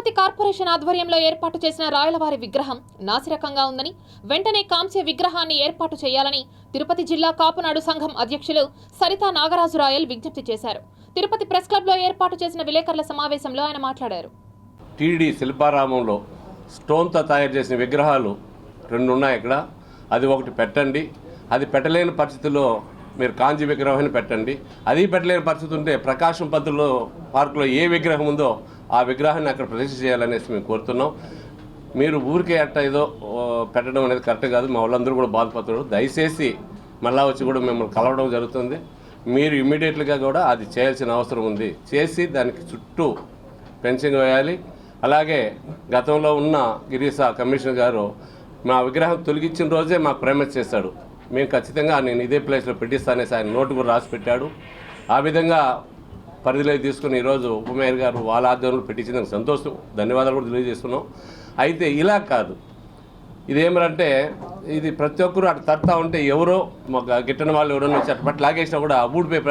Tirupati corporation ఆధ్వర్యంలో ఏర్పాటు చేసిన రాయలవారి విగ్రహం నాసిరకంగా ఉందని వెంటనే కాంస్య విగ్రహాన్ని ఏర్పాటు చేయాలని తిరుపతి జిల్లా కాపునాడు సంఘం అధ్యక్షులు సరితా నాగరాజు రాయల్ విజ్ఞప్తి చేశారు. తిరుపతి ప్రెస్ క్లబ్లో ఏర్పాటు చేసిన విలేకరుల సమావేశంలో ఆయన మాట్లాడారు. టీడీ శిల్పారామంలో స్టోన్తో తయారు చేసిన విగ్రహాలు రెండు ఉన్నాయి ఇక్కడ. అది ఒకటి పెట్టండి. అది పెట్టలేని పరిస్థితుల్లో మీరు కాంజీ విగ్రహాన్ని పెట్టండి. అది పెట్టలేని పరిస్థితి ఉంటే ప్రకాశం పద్ధతిలో పార్కులో ఏ విగ్రహం ఉందో ఆ విగ్రహాన్ని అక్కడ ప్రతిష్ఠ చేయాలనేసి మేము కోరుతున్నాం. మీరు ఊరికే అట్ట ఏదో పెట్టడం అనేది కరెక్ట్ కాదు. మా వాళ్ళందరూ కూడా బాధపడుతున్నారు. దయచేసి మళ్ళా వచ్చి కూడా మిమ్మల్ని కలవడం జరుగుతుంది. మీరు ఇమ్మీడియట్గా కూడా అది చేయాల్సిన అవసరం ఉంది. చేసి దానికి చుట్టూ ఫెన్సింగ్ వేయాలి. అలాగే గతంలో ఉన్న గిరీసా కమిషనర్ గారు మా విగ్రహం తొలగించిన రోజే మాకు ప్రేమ చేశాడు. మేము ఖచ్చితంగా నేను ఇదే ప్లేస్లో పెట్టిస్తానేసి ఆయన నోటు కూడా రాసి పెట్టాడు. ఆ విధంగా పరిధిలోకి తీసుకుని ఈరోజు ఉపమేయర్ గారు వాళ్ళ ఆధ్వర్యంలో పెట్టించినందుకు సంతోషం. ధన్యవాదాలు కూడా తెలియజేస్తున్నాం. అయితే ఇలా కాదు. ఇదేమరంటే ఇది ప్రతి ఒక్కరు అటు తడతా ఉంటే ఎవరో మాకు గిట్టని వాళ్ళు ఎవరైనా వచ్చి అటు పట్ల లాగేసినా కూడా ఊడిపోయి